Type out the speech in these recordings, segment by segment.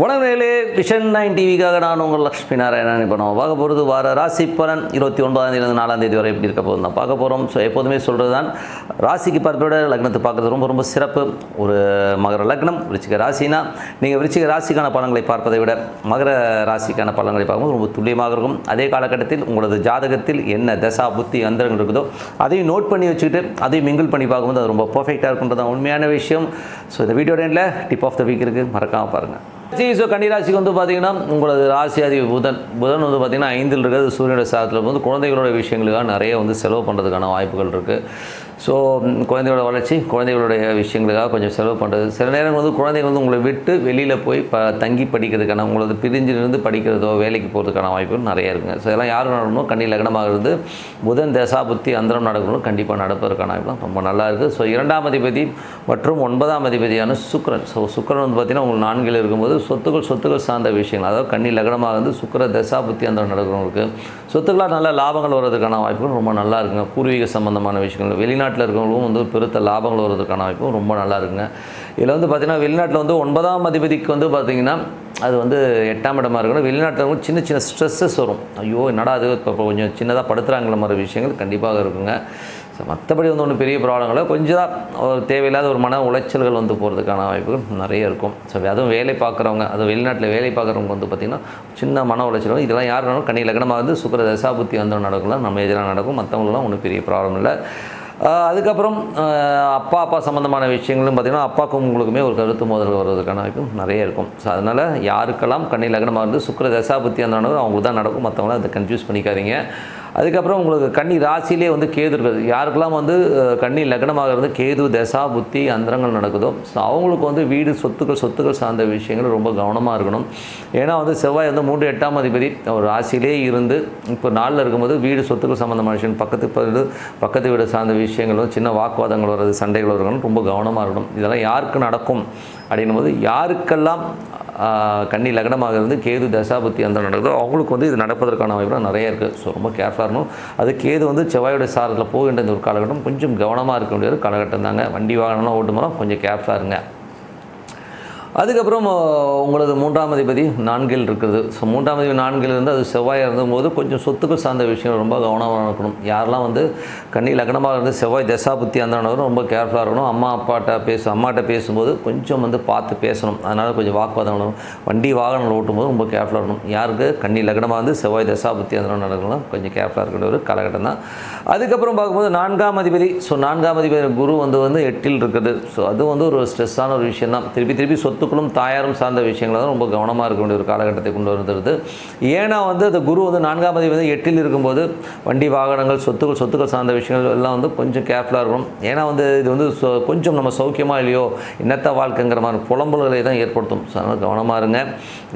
வணக்கங்களே vision nine டிவிக்காக நான் உங்கள் லக்ஷ்மி நாராயணன். இப்போ நம்ம பார்க்க போகிறது வார ராசி பலன் இருபத்தி ஒன்பதாம் தேதியிலிருந்து நாலாம் தேதி வரை எப்படி இருக்க போகுது நான் பார்க்க போகிறோம் ஸோ எப்போதுமே சொல்கிறது தான் ராசிக்கு பார்ப்பதை லக்னத்தை பார்க்குறது ரொம்ப ரொம்ப சிறப்பு. ஒரு மகர லக்னம் விருச்சிக ராசினா நீங்கள் விருச்சிக ராசிக்கான பலன்களை பார்ப்பதை விட மகர ராசிக்கான பலன்களை பார்க்கும்போது ரொம்ப துல்லியமாக இருக்கும். அதே காலகட்டத்தில் உங்களது ஜாதகத்தில் என்ன தசா புத்தி அந்தரங்கள் இருக்குதோ அதையும் நோட் பண்ணி வச்சுக்கிட்டு அதையும் மிங்கிள் பண்ணி பார்க்கும்போது அது ரொம்ப பர்ஃபெக்டாக இருக்குன்றது தான் உண்மையான விஷயம். ஸோ இந்த வீடியோ எண்டில் டிப் ஆஃப் த வீக் இருக்குது மறக்காமல் பாருங்கள் ஸோ கன்னிராசிக்கு வந்து பார்த்தீங்கன்னா உங்களது ராசி அதிபதி புதன். புதன் வந்து பார்த்தீங்கன்னா ஐந்தில் இருக்கிறது சூரியனோட சாதத்தில் வந்து குழந்தைகளோட விஷயங்களுக்காக நிறைய வந்து செலவு பண்ணுறதுக்கான வாய்ப்புகள் இருக்குது ஸோ குழந்தைகளோட வளர்ச்சி குழந்தைகளுடைய விஷயங்களுக்காக கொஞ்சம் செலவு பண்ணுறது சில நேரங்கள் வந்து குழந்தைங்க வந்து உங்களை விட்டு வெளியில் போய் ப தங்கி படிக்கிறதுக்கான உங்களது பிரிஞ்சிலிருந்து படிக்கிறதோ வேலைக்கு போகிறதுக்கான வாய்ப்புகள் நிறைய இருக்குங்க. ஸோ இதெல்லாம் யார் நடக்கணும் கண்ணி லக்னமாக இருந்து புதன் தசாபுத்தி அந்தரம் நடக்கணும் கண்டிப்பாக நடப்பதற்கான வாய்ப்புலாம் ரொம்ப நல்லா இருக்குது ஸோ இரண்டாம் அதிபதி மற்றும் ஒன்பதாம் அதிபதியான சுக்கரன். ஸோ சுக்கிரன் வந்து பார்த்தீங்கன்னா உங்களுக்கு நான்கில் இருக்கும்போது சொத்துக்கள் சொத்துக்கள் சார்ந்த விஷயங்கள். அதாவது கண்ணி லக்னமாக இருந்து சுக்கிர தசா புத்தி அந்தரம் நடக்கிறவங்களுக்கு சொத்துக்களாக நல்ல லாபங்கள் வர்றதுக்கான வாய்ப்புகள் ரொம்ப நல்லா இருக்குங்க. பூர்வீக சம்பந்தமான விஷயங்கள் வெளிநாட்டில் இருக்கிறவங்களும் வந்து பெருத்த லாபங்கள் வருவதற்கான வாய்ப்பும் ரொம்ப நல்லா இருக்குங்க. இதில் வந்து பார்த்திங்கன்னா வெளிநாட்டில் வந்து ஒன்பதாம் அதிபதிக்கு வந்து பார்த்திங்கன்னா அது வந்து எட்டாம் இடமா இருக்கணும். வெளிநாட்டில் வந்து சின்ன சின்ன ஸ்ட்ரெஸ்ஸஸ் வரும். ஐயோ என்னடா அது இப்போ கொஞ்சம் சின்னதாக படுத்துகிறாங்கள மாதிரி விஷயங்கள் கண்டிப்பாக இருக்குங்க. ஸோ மற்றபடி வந்து ஒன்றும் பெரிய ப்ராப்ளங்களை கொஞ்சம் தான் ஒரு தேவையில்லாத ஒரு மன உளைச்சல்கள் வந்து போகிறதுக்கான வாய்ப்புகள் நிறைய இருக்கும். ஸோ அதுவும் வேலை பார்க்குறவங்க அது வெளிநாட்டில் வேலை பார்க்குறவங்க வந்து பார்த்திங்கன்னா சின்ன மன உளைச்சல் இதெல்லாம் யார் வேணாலும் கண்ணி லக்னமாக வந்து சுக்கர தசாபுத்தி வந்து நடக்கலாம். நம்ம இதெல்லாம் நடக்கும் மற்றவங்களாம் ஒன்றும் பெரிய ப்ராப்ளம் இல்லை. அதுக்கப்புறம் அப்பா அப்பா சம்மந்தமான விஷயங்களும் பார்த்திங்கன்னா அப்பாக்கும் உங்களுக்குமே ஒரு கருத்து மோதல் வருவதற்கான வாய்ப்பும் நிறைய இருக்கும். ஸோ அதனால் யாருக்கெல்லாம் கண்ணில் லக்னமாக இருந்து சுக்கர தசாபுத்தி அந்த அவங்களுக்கு தான் நடக்கும். மற்றவங்கள அதை கன்ஃபியூஸ் பண்ணிக்காதீங்க. அதுக்கப்புறம் உங்களுக்கு கன்னி ராசியிலே வந்து கேது இருக்குது யாருக்கெல்லாம் வந்து கன்னி லக்னமாக இருந்து கேது தசா புத்தி அந்தரங்கள் நடக்குதோ ஸோ அவங்களுக்கு வந்து வீடு சொத்துக்கள் சொத்துக்கள் சார்ந்த விஷயங்கள் ரொம்ப கவனமாக இருக்கணும். ஏன்னா வந்து செவ்வாய் வந்து மூன்று எட்டாம் அதிபதி. ஒரு ராசியிலே இருந்து இப்போ நாளில் இருக்கும்போது வீடு சொத்துக்கள் சம்மந்தமான விஷயம் பக்கத்து வீடு பக்கத்து வீடு சார்ந்த விஷயங்களும் சின்ன வாக்குவாதங்கள் வர்றது சண்டைகள் வரணும் ரொம்ப கவனமாக இருக்கணும். இதெல்லாம் யாருக்கு நடக்கும்? அப்படின்னும் போது யாருக்கெல்லாம் கன்னி லக்னமாக இருந்து கேது தசாபத்தி அந்த நடக்குதோ. அவங்களுக்கு வந்து இது நடப்பதற்கான வாய்ப்புகள் நிறைய இருக்குது ஸோ ரொம்ப கேர்ஃபுல்லாக இருக்கணும். அது கேது வந்து செவ்வாயோட சாரத்தில் போகின்ற இந்த ஒரு காலகட்டம் கொஞ்சம் கவனமாக இருக்க வேண்டிய ஒரு காலகட்டம் தாங்க. வண்டி வாகனம்லாம் ஓட்டும்போது கொஞ்சம் கேர்ஃபுல்லாக இருங்க. அதுக்கப்புறம் உங்களது மூன்றாம் அதிபதி நான்கில் இருக்குது. ஸோ மூன்றாம் அதிபதி நான்கில் இருந்து அது செவ்வாயாக இருந்தபோது கொஞ்சம் சொத்துக்கள் சார்ந்த விஷயம் ரொம்ப கவனமாக இருக்கணும். யாரெல்லாம் வந்து கண்ணி லக்னமாக இருந்து செவ்வாய் தசா புத்தி அந்த ரொம்ப கேர்ஃபுல்லாக இருக்கணும். அம்மா அப்பாட்ட பேச அம்மாட்ட பேசும்போது கொஞ்சம் வந்து பார்த்து பேசணும். அதனால் கொஞ்சம் வாக்குவாதம் வரும் வண்டி வாகனங்கள் ஓட்டும்போது ரொம்ப கேர்ஃபுல்லாக இருக்கணும். யாருக்கு? கண்ணி லக்னமாக வந்து செவ்வாய் தசா புத்தி அந்த நடக்கணும் கொஞ்சம் கேர்ஃபுல்லாக இருக்கிற ஒரு காலகட்டம் தான். அதுக்கப்புறம் பார்க்கும்போது நான்காம் அதிபதி. ஸோ நான்காம் அதிபதி குரு வந்து வந்து எட்டில் இருக்குது. ஸோ அது வந்து ஒரு ஸ்ட்ரெஸ்ஸான ஒரு விஷயம் தான் திருப்பி திருப்பி சொத்து சொத்துக்களும் தாயாரும் சார்ந்த விஷயங்கள் தான் ரொம்ப கவனமாக இருக்க வேண்டிய ஒரு காலகட்டத்தை கொண்டு வந்துருது ஏன்னா வந்து அந்த குரு வந்து நான்காம் அதிபதி வந்து எட்டில் இருக்கும்போது வண்டி வாகனங்கள் சொத்துக்கள் சொத்துக்கள் சார்ந்த விஷயங்கள் எல்லாம் வந்து கொஞ்சம் கேர்ஃபுல்லாக இருக்கணும். ஏன்னா வந்து இது வந்து கொஞ்சம் நம்ம சௌக்கியமாக இல்லையோ என்னத்த வாழ்க்கைங்கிற மாதிரி புலம்பல்களை தான் ஏற்படுத்தும். அதனால் கவனமாக இருங்க.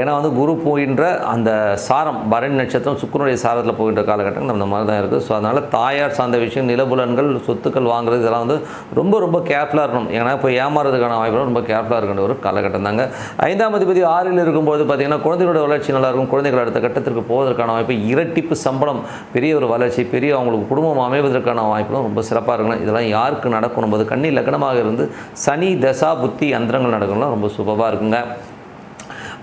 ஏன்னா வந்து குரு போகின்ற அந்த சாரம் பரணி நட்சத்திரம் சுக்கரனுடைய சாரத்தில் போகின்ற காலகட்டங்கள் அந்த மாதிரி தான் இருக்குது ஸோ அதனால் தாயார் சார்ந்த விஷயம் நிலபுலன்கள் சொத்துக்கள் வாங்குறது இதெல்லாம் வந்து ரொம்ப ரொம்ப கேர்ஃபுல்லாக இருக்கணும். ஏன்னா இப்போ ஏமாறதுக்கான வாய்ப்பு ரொம்ப கேர்ஃபுல்லாக இருக்கின்ற ஒரு காலகட்டம். இருந்தாங்க ஐந்தாம் அதிபதி ஆறில் இருக்கும்போது பார்த்தீங்கன்னா குழந்தைகளோட வளர்ச்சி நல்லா இருக்கும். குழந்தைகள் அடுத்த கட்டத்திற்கு போவதற்கான வாய்ப்பு இரட்டிப்பு சம்பளம் பெரிய ஒரு வளர்ச்சி பெரிய அவங்களுக்கு குடும்பம் அமைவதற்கான வாய்ப்புகளும் ரொம்ப சிறப்பாக இருக்கணும் இதெல்லாம் யாருக்கு நடக்கணும் போது கண்ணி லக்னமாக இருந்து சனி தசா புத்தி அந்தரங்கள் நடக்கணும்னா ரொம்ப சுபமாக இருக்குங்க.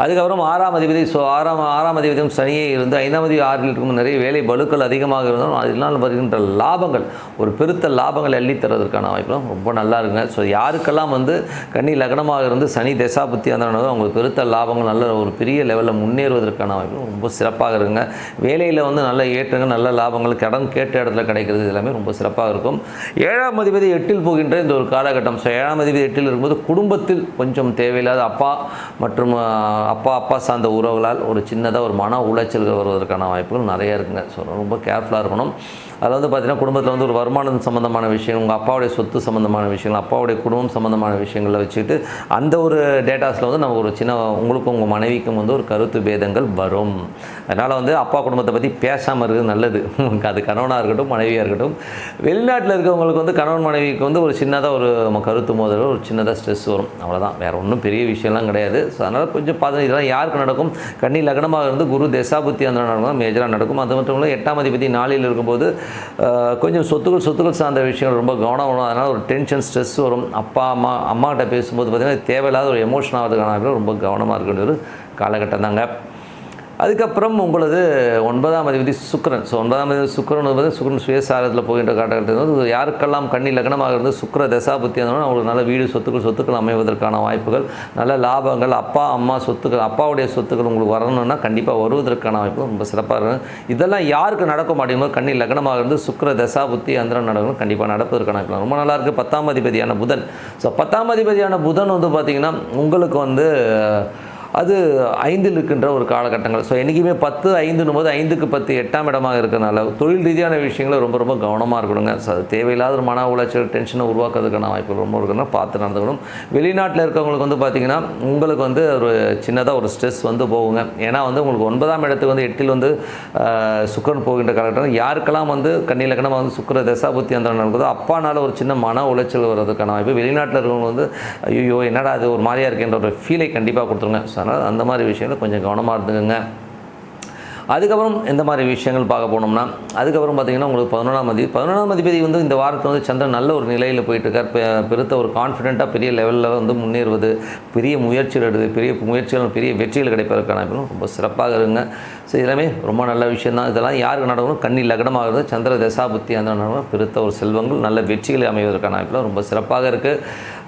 அதுக்கப்புறம் ஆறாம் அதிபதி ஸோ ஆறாம் ஆறாம் அதிபதியும் சனியே இருந்து ஐந்தாம் அதிபதி ஆறில் இருக்கும் நிறைய வேலை பலுக்கள் அதிகமாக இருந்தாலும் அதனால் வருகின்ற லாபங்கள் ஒரு பெருத்த லாபங்கள் அள்ளி தர்றதுக்கான வாய்ப்புலாம் ரொம்ப நல்லா இருக்குங்க. ஸோ யாருக்கெல்லாம் வந்து கன்னி லக்னமாக இருந்து சனி தசாபுத்தி புத்தி அவங்களுக்கு பெருத்த லாபங்கள் நல்ல ஒரு பெரிய லெவலில் முன்னேறுவதற்கான வாய்ப்பு ரொம்ப சிறப்பாக இருக்குங்க. வேலையில் வந்து நல்ல ஏற்றங்கள் நல்ல லாபங்கள் கடன் கேட்ட இடத்துல கிடைக்கிறது எல்லாமே ரொம்ப சிறப்பாக இருக்கும். ஏழாம் அதிபதி எட்டில் போகின்ற இந்த ஒரு காலகட்டம். ஸோ ஏழாம் அதிபதி எட்டில் இருக்கும்போது குடும்பத்தில் கொஞ்சம் தேவையில்லாத அப்பா மற்றும் அப்பா அப்பா சார்ந்த உறவுகளால் ஒரு சின்னதாக ஒரு மன உளைச்சல்கள் வருவதற்கான வாய்ப்புகள் நிறைய இருக்குங்க. ஸோ ரொம்ப கேர்ஃபுல்லாக இருக்கணும். அதாவது பார்த்திங்கன்னா குடும்பத்தில் வந்து ஒரு வருமானம் சம்மந்தமான விஷயம் உங்கள் அப்பாவுடைய சொத்து சம்மந்தமான விஷயங்கள் அப்பாவுடைய குடும்பம் சம்மந்தமான விஷயங்களை வச்சுக்கிட்டு அந்த ஒரு டேட்டாஸில் வந்து நம்ம ஒரு சின்ன உங்களுக்கும் உங்கள் மனைவிக்கும் வந்து ஒரு கருத்து பேதங்கள் வரும். அதனால் வந்து அப்பா குடும்பத்தை பற்றி பேசாமல் இருக்கிறது நல்லது. அது கணவனாக இருக்கட்டும் மனைவியாக இருக்கட்டும். வெளிநாட்டில் இருக்கவங்களுக்கு வந்து கணவன் மனைவிக்கு வந்து ஒரு சின்னதாக ஒரு நம்ம கருத்து மோதல் ஒரு சின்னதாக ஸ்ட்ரெஸ் வரும். அவ்வளோதான் வேறு ஒன்றும் பெரிய விஷயம்லாம் கிடையாது. ஸோ அதனால் கொஞ்சம் பாது பாதம் இதெல்லாம் யாருக்கு நடக்கும்? கன்னி லக்னமாக இருந்து குரு தசாபுத்தி அந்த நடக்கும் மேஜராக நடக்கும். அது மட்டும் இல்லை எட்டாம் அதிபதி நாளில் இருக்கும்போது கொஞ்சம் சொத்துக்கள் சொத்துக்கள் சார்ந்த விஷயங்கள் ரொம்ப கவனம் வரும். அதனால் ஒரு டென்ஷன் ஸ்ட்ரெஸ் வரும். அப்பா அம்மா அம்மாகிட்ட பேசும்போது பார்த்திங்கன்னா தேவையில்லாத ஒரு எமோஷன் ஆகிறதுக்கான ரொம்ப கவனமாக இருக்கின்ற ஒரு காலகட்டம் தாங்க. அதுக்கப்புறம் உங்களது ஒன்பதாம் அதிபதி சுக்கிரன். ஸோ ஒன்பதாம் அதிபதி சுக்ரன் வந்து சுக்கிரன் சுயசாரத்தில் போகின்ற காலகட்டத்தில் வந்து யாருக்கெல்லாம் கண்ணி லக்னமாக இருந்து சுக்கர தசாபுத்தி இருந்தாலும் அவங்களுக்கு நல்ல வீடு சொத்துக்கள் சொத்துக்கள் அமைவதற்கான வாய்ப்புகள் நல்ல லாபங்கள் அப்பா அம்மா சொத்துக்கள் அப்பாவுடைய சொத்துக்கள் உங்களுக்கு வரணும்னா கண்டிப்பாக வருவதற்கான வாய்ப்பு ரொம்ப சிறப்பாக இருக்கும் இதெல்லாம் யாருக்கு நடக்க மாட்டேங்குமோ கண்ணி லக்னமாக இருந்து சுக்கர தசாபுத்தி அந்தரம் நடக்கணும் கண்டிப்பாக நடப்பதற்கான ரொம்ப நல்லா இருக்குது பத்தாம் அதிபதியான புதன். ஸோ பத்தாம் அதிபதியான புதன் வந்து பார்த்திங்கன்னா உங்களுக்கு வந்து அது ஐந்தில் இருக்கின்ற ஒரு காலகட்டங்கள். ஸோ என்றைக்குமே பத்து ஐந்துன்னும் போது ஐந்துக்கு பத்து எட்டாம் இடமாக இருக்கிறனால தொழில் ரீதியான விஷயங்களை ரொம்ப ரொம்ப கவனமாக இருக்கணுங்க. ஸோ அது தேவையில்லாத ஒரு மன உளைச்சல் டென்ஷனை உருவாக்குறதுக்கான வாய்ப்பு ரொம்ப இருக்குன்னா பார்த்து நடந்துக்கணும். வெளிநாட்டில் இருக்கவங்களுக்கு வந்து பார்த்திங்கன்னா உங்களுக்கு வந்து ஒரு சின்னதாக ஒரு ஸ்ட்ரெஸ் வந்து போகுங்க. ஏன்னா வந்து உங்களுக்கு ஒன்பதாம் இடத்துக்கு வந்து எட்டில் வந்து சுக்கரன் சுக்கிரன் போகின்ற காலகட்டம். யாருக்கெல்லாம் வந்து கண்ணியில் கணமாக வந்து சுக்கர தசாபுத்தி அந்த நடக்குதோ அப்பானால ஒரு சின்ன மன உளைச்சல் வர்றதுக்கான வாய்ப்பு. வெளிநாட்டில் இருக்கவங்க வந்து ஐயோ என்னடா அது ஒரு மாதிரியாக இருக்கின்ற ஒரு ஃபீலை கண்டிப்பாக கொடுத்துருங்க. ஸோ அதனால் அந்த மாதிரி விஷயங்கள் கொஞ்சம் கவனமாக இருந்துக்கோங்க. அதுக்கப்புறம் எந்த மாதிரி விஷயங்கள் பார்க்க போனோம்னா அதுக்கப்புறம் பார்த்தீங்கன்னா உங்களுக்கு பதினொன்றாம் அதிபதி பதினொன்றாம் அதிபதி வந்து இந்த வாரத்தில் வந்து சந்திரன் நல்ல ஒரு நிலையில் போயிட்டுருக்கார். பெருத்த ஒரு கான்ஃபிடென்ட்டாக பெரிய லெவலில் வந்து முன்னேறுவது பெரிய முயற்சிகள் எடுது பெரிய முயற்சிகள் பெரிய வெற்றிகள் கிடைப்பதற்கான ரொம்ப சிறப்பாக இருங்க ஸோ இதெல்லாமே ரொம்ப நல்ல விஷயம் தான். இதெல்லாம் யாருக்கு நடக்கணும்? கண்ணி லக்னமாகிறது சந்திர தசாபுத்தி அந்த நடக்கணும் பெருத்த ஒரு செல்வங்கள் நல்ல வெற்றிகளை அமைவதற்கான வாய்ப்புகள் ரொம்ப சிறப்பாக இருக்குது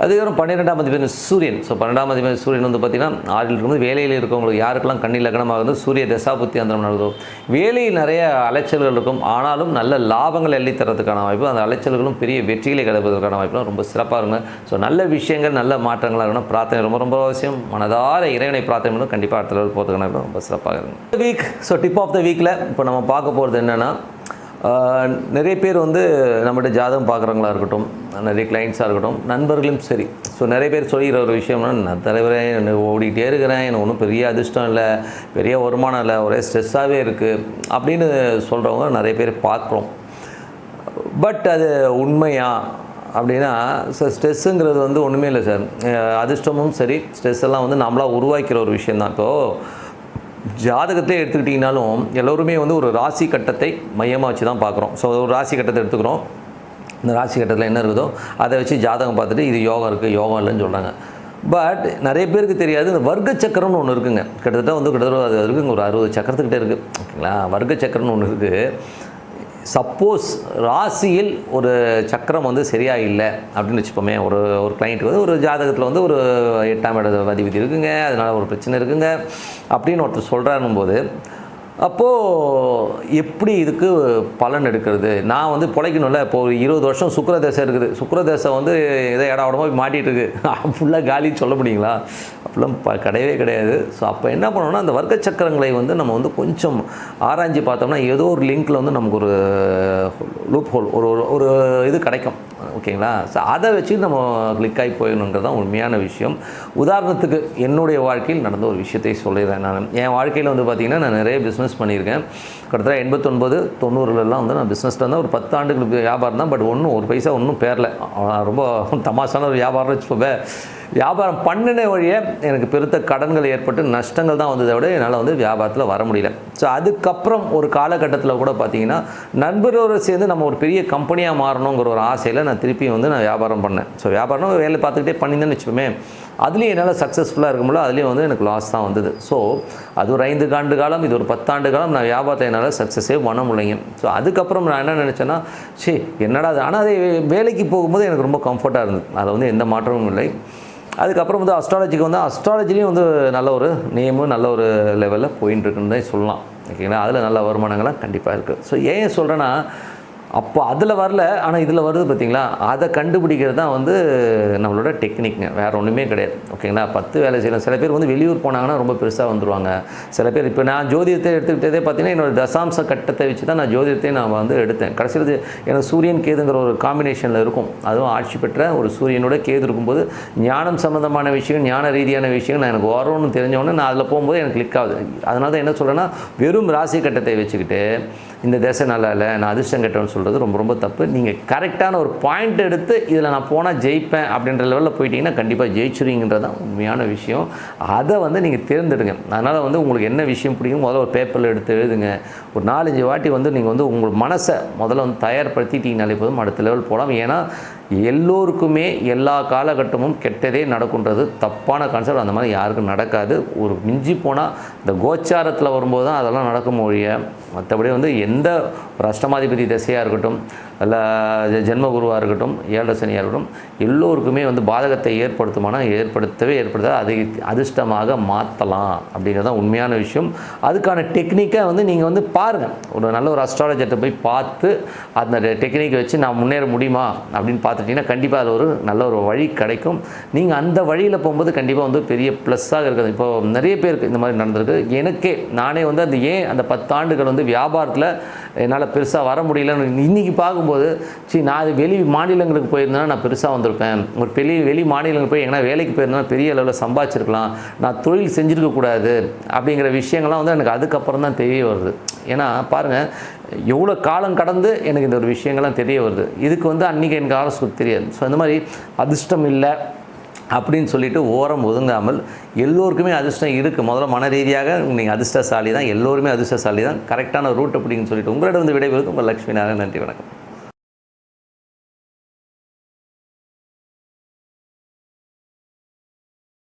அதுக்கப்புறம் பன்னிரெண்டாம் அதிபதி சூரியன். ஸோ பன்னெண்டாம் அதிபதி சூரியன் வந்து பார்த்திங்கன்னா ஆறில் இருக்கும்போது வேலையில் இருக்கவங்களுக்கு யாருக்கெல்லாம் கண்ணி லக்னமாகிறது சூரிய தசாபுத்தி அந்த நடக்கும் வேலையில் நிறைய அலைச்சல்கள் இருக்கும். ஆனாலும் நல்ல லாபங்கள் எள்ளித்தரதுக்கான வாய்ப்பு அந்த அலைச்சல்களும் பெரிய வெற்றிகளை கிடைப்பதற்கான வாய்ப்புலாம் ரொம்ப சிறப்பாக இருங்க ஸோ நல்ல விஷயங்கள் நல்ல மாற்றங்களாக இருக்கணும். பிரார்த்தனை ரொம்ப ரொம்ப அவசியம். மனதார இறைவனை பிரார்த்தனை கண்டிப்பாக அடுத்த போகிறதுக்கான ரொம்ப சிறப்பாக இருக்கும் week so tip of the வீக்கில் இப்போ நம்ம பார்க்க போகிறது என்னென்னா நிறைய பேர் வந்து நம்மகிட்ட ஜாதகம் பார்க்குறவங்களா இருக்கட்டும் நிறைய கிளைண்ட்ஸாக இருக்கட்டும் நண்பர்களும் சரி. ஸோ நிறைய பேர் சொல்லிக்கிற ஒரு விஷயம்னா நான் தலைவரே ஓடிக்கிட்டே இருக்கிறேன் எனக்கு ஒன்றும் பெரிய அதிர்ஷ்டம் இல்லை பெரிய வருமானம் இல்லை ஒரே ஸ்ட்ரெஸ்ஸாகவே இருக்குது அப்படின்னு சொல்கிறவங்க நிறைய பேர் பார்க்குறோம். பட் அது உண்மையா அப்படின்னா சார் ஸ்ட்ரெஸ்ஸுங்கிறது வந்து ஒன்றுமே இல்லை சார் அதிர்ஷ்டமும் சரி ஸ்ட்ரெஸ் எல்லாம் வந்து நம்மளாக உருவாக்கிற ஒரு விஷயந்தான் இப்போது ஜாதகத்தை எடுத்துக்கிட்டிங்கனாலும் எல்லோருமே வந்து ஒரு ராசி கட்டத்தை மையமாக வச்சு தான் பார்க்குறோம். ஸோ ஒரு ராசி கட்டத்தை எடுத்துக்கிறோம். இந்த ராசி கட்டத்தில் என்ன இருக்குதோ அதை வச்சு ஜாதகம் பார்த்துட்டு இது யோகம் இருக்குது யோகம் இல்லைன்னு சொல்கிறாங்க பட் நிறைய பேருக்கு தெரியாது இந்த வர்க்க சக்கரம்னு ஒன்று இருக்குங்க. கிட்டத்தட்ட வந்து கிட்டத்தட்ட அது இருக்குங்க ஒரு அறுபது சக்கரத்துக்கிட்டே இருக்குது ஓகேங்களா? வர்க்க சக்கரம்னு ஒன்று இருக்குது சப்போஸ் ராசியில் ஒரு சக்கரம் வந்து சரியாக இல்லை அப்படின்னு வச்சுப்போமே ஒரு ஒரு கிளைண்ட் வந்து ஒரு ஜாதகத்தில் வந்து ஒரு எட்டாம் இட அதிபதி இருக்குங்க அதனால் ஒரு பிரச்சனை இருக்குங்க அப்படின்னு ஒருத்தர் சொல்கிறாருன்னும் போது அப்போது எப்படி இதுக்கு பலன் எடுக்கிறது? நான் வந்து பிழைக்கணும்ல. இப்போ ஒரு இருபது வருஷம் சுக்கரதேசம் இருக்குது. சுக்கரதேசம் வந்து எதை இடம் உடம்பு மாட்டிகிட்டு இருக்கு. ஃபுல்லாக காலின்னு சொல்ல முடியுங்களா? அப்படிலாம் ப கிடையவே கிடையாது. ஸோ அப்போ என்ன பண்ணோம்னா அந்த வர்க்க சக்கரங்களை வந்து நம்ம வந்து கொஞ்சம் ஆராய்ஞ்சு பார்த்தோம்னா ஏதோ ஒரு லிங்க்கில் வந்து நமக்கு ஒரு லூப் ஹோல் ஒரு ஒரு- ஒரு இது கிடைக்கும். ஓகேங்களா? ஸோ அதை வச்சு நம்ம கிளிக் ஆகி போயிடணுங்கிறது தான் உண்மையான விஷயம். உதாரணத்துக்கு என்னுடைய வாழ்க்கையில் நடந்த ஒரு விஷயத்தை சொல்லிடுறேன் நான். என் வாழ்க்கையில் வந்து பார்த்திங்கன்னா நான் நிறைய பிஸ்னஸ் பிஸ்னஸ் பண்ணியிருக்கேன். கிட்டத்தட்ட எண்பத்தொன்பது தொண்ணூறுலலாம் வந்து நான் பிஸ்னஸ் இருந்தால் ஒரு பத்து ஆண்டுகளுக்கு வியாபாரம் தான். பட் ஒன்றும் ஒரு பைசா ஒன்றும் பேரல. ரொம்ப தமாசான ஒரு வியாபாரம் வச்சுப்போவே வியாபாரம் பண்ணின வழியே எனக்கு பெருத்த கடன்கள் ஏற்பட்டு நஷ்டங்கள் தான் வந்ததை விட என்னால் வந்து வியாபாரத்தில் வர முடியல. ஸோ அதுக்கப்புறம் ஒரு காலகட்டத்தில் கூட பார்த்தீங்கன்னா நண்பரோடு சேர்ந்து நம்ம ஒரு பெரிய கம்பெனியாக மாறணுங்கிற ஒரு ஆசையில் நான் திருப்பி வந்து நான் வியாபாரம் பண்ணேன். ஸோ வியாபாரம் வேலை பார்த்துக்கிட்டே பண்ணியிருந்தேன்னு வச்சுப்போமே அதுலேயும் என்னால் சக்ஸஸ்ஃபுல்லாக இருக்க முடியல அதுலேயும் வந்து எனக்கு லாஸ் தான் வந்தது. ஸோ அது ஒரு ஐந்து ஆண்டு காலம் இது ஒரு பத்தாண்டு காலம் நான் வியாபாரத்தை என்னால் சக்ஸஸே பண்ண முடியலைங்க. ஸோ அதுக்கப்புறம் நான் என்ன நினச்சேன்னா சரி என்னடா அது ஆனால் அதே வேலைக்கு போகும்போது எனக்கு ரொம்ப கம்ஃபர்ட்டாக இருந்தது. அதில் வந்து எந்த மாற்றமும் இல்லை. அதுக்கப்புறம் வந்து அஸ்ட்ராலஜிக்கு வந்து அஸ்ட்ராலஜிலையும் வந்து நல்ல ஒரு நேமும் நல்ல ஒரு லெவலில் போயின்னு இருக்குன்னு தான் சொல்லலாம். ஓகேங்களா அதில் நல்ல வருமானங்கள்லாம் கண்டிப்பாக இருக்குது ஸோ ஏன் சொல்கிறேன்னா அப்போ அதில் வரல ஆனால் இதில் வருது பார்த்தீங்களா அதை கண்டுபிடிக்கிறது தான் வந்து நம்மளோட டெக்னிக்ங்க வேறு ஒன்றுமே கிடையாது. ஓகேங்களா பத்து வேலை செய்யலாம் சில பேர் வந்து வெளியூர் போனாங்கன்னா ரொம்ப பெருசாக வந்துடுவாங்க சில பேர் இப்போ நான் ஜோதிடத்தை எடுத்துக்கிட்டதே பார்த்தீங்கன்னா என்னோட தசாம்ச கட்டத்தை வச்சு தான் நான் ஜோதிடத்தை நான் வந்து எடுத்தேன். கடைசியில் எனக்கு சூரியன் கேதுங்கிற ஒரு காம்பினேஷனில் இருக்கும். அதுவும் ஆட்சி பெற்ற ஒரு சூரியனோட கேது இருக்கும்போது ஞானம் சம்மந்தமான விஷயம் ஞான ரீதியான விஷயம் நான் எனக்கு வரும்னு தெரிஞ்சவொடனே நான் அதில் போகும்போது எனக்கு கிளிக் ஆகுது. அதனால தான் என்ன சொல்கிறேன்னா வெறும் ராசி கட்டத்தை வச்சுக்கிட்டு இந்த தேசம் நல்லா இல்லை நான் அதிர்ஷ்டம் கெட்டவன்னு சொல்கிறது ரொம்ப ரொம்ப தப்பு. நீங்கள் கரெக்டான ஒரு பாயிண்ட் எடுத்து இதில் நான் போனால் ஜெயிப்பேன் அப்படின்ற லெவலில் போயிட்டீங்கன்னா கண்டிப்பாக ஜெயிச்சிருவீங்கன்றது தான் உண்மையான விஷயம். அதை வந்து நீங்கள் தேர்ந்தெடுங்க. அதனால் வந்து உங்களுக்கு என்ன விஷயம் பிடிக்கும் முதல்ல ஒரு பேப்பரில் எடுத்து எழுதுங்க. ஒரு நாலஞ்சு வாட்டி வந்து நீங்கள் வந்து உங்கள் மனசை முதல்ல வந்து தயார்படுத்திட்டீங்கனாலே போதும் அடுத்த லெவல் போகலாம் ஏன்னா எல்லோருக்குமே எல்லா காலகட்டமும் கெட்டதே நடக்குன்றது தப்பான கான்செப்ட் அந்த மாதிரி யாருக்கும் நடக்காது. ஒரு மிஞ்சி போனால் இந்த கோச்சாரத்தில் வரும்போது தான் அதெல்லாம் நடக்கும் மொழியை மற்றபடி வந்து எந்த ஒரு அஷ்டமாதிபதி திசையாக இருக்கட்டும் இல்லை ஜென்மகுருவாக இருக்கட்டும் ஏழரை சனியாக இருக்கட்டும் எல்லோருக்குமே வந்து பாதகத்தை ஏற்படுத்துமானா ஏற்படுத்தவே ஏற்படுத்த அதை அதிர்ஷ்டமாக மாற்றலாம் அப்படிங்கிறது தான் உண்மையான விஷயம். அதுக்கான டெக்னிக்கை வந்து நீங்கள் வந்து பாருங்கள் ஒரு நல்ல ஒரு அஸ்ட்ராலஜர்கிட்ட போய் பார்த்து அந்த டெக்னிக்கை வச்சு நான் முன்னேற முடியுமா அப்படின்னு பார்த்துட்டிங்கன்னா கண்டிப்பாக அது ஒரு நல்ல ஒரு வழி கிடைக்கும். நீங்கள் அந்த வழியில் போகும்போது கண்டிப்பாக வந்து பெரிய ப்ளஸ்ஸாக இருக்குது. இப்போது நிறைய பேருக்கு இந்த மாதிரி நடந்திருக்கு. எனக்கே நானே வந்து அந்த ஏன் அந்த பத்தாண்டுகள் வந்து வியாபாரத்தில் என்னால் பெருசாக வர முடியலன்னு இன்றைக்கி பார்க்கும்போது சரி நான் அது வெளி மாநிலங்களுக்கு போயிருந்தேன்னா நான் பெருசாக வந்திருப்பேன். ஒரு பெரிய வெளி மாநிலங்களுக்கு போய் எங்கன்னா வேலைக்கு போயிருந்தேன்னா பெரிய அளவில் சம்பாதிச்சிருக்கலாம். நான் தொழில் செஞ்சுருக்கக்கூடாது அப்படிங்கிற விஷயங்கள்லாம் வந்து எனக்கு அதுக்கப்புறம் தான் தெரிய வருது. ஏன்னா பாருங்கள் எவ்வளோ காலம் கடந்து எனக்கு இந்த ஒரு விஷயங்கள்லாம் தெரிய வருது. இதுக்கு வந்து அன்றைக்கி எனக்கு ஆலோசனை தெரியாது. ஸோ இந்த மாதிரி அதிர்ஷ்டம் இல்லை. அப்படின்னு சொல்லிட்டு ஓரம் ஒதுங்காமல் எல்லோருக்குமே அதிர்ஷ்டம் இருக்குது முதல்ல மன ரீதியாக நீங்கள் அதிர்ஷ்டசாலி தான் எல்லோருமே அதிர்ஷ்டசாலி தான் கரெக்டான ரூட் அப்படின்னு சொல்லிட்டு உங்களிடம் வந்து விடைபெறுவது உங்கள் லக்ஷ்மி நாராயணன் நன்றி வணக்கம்.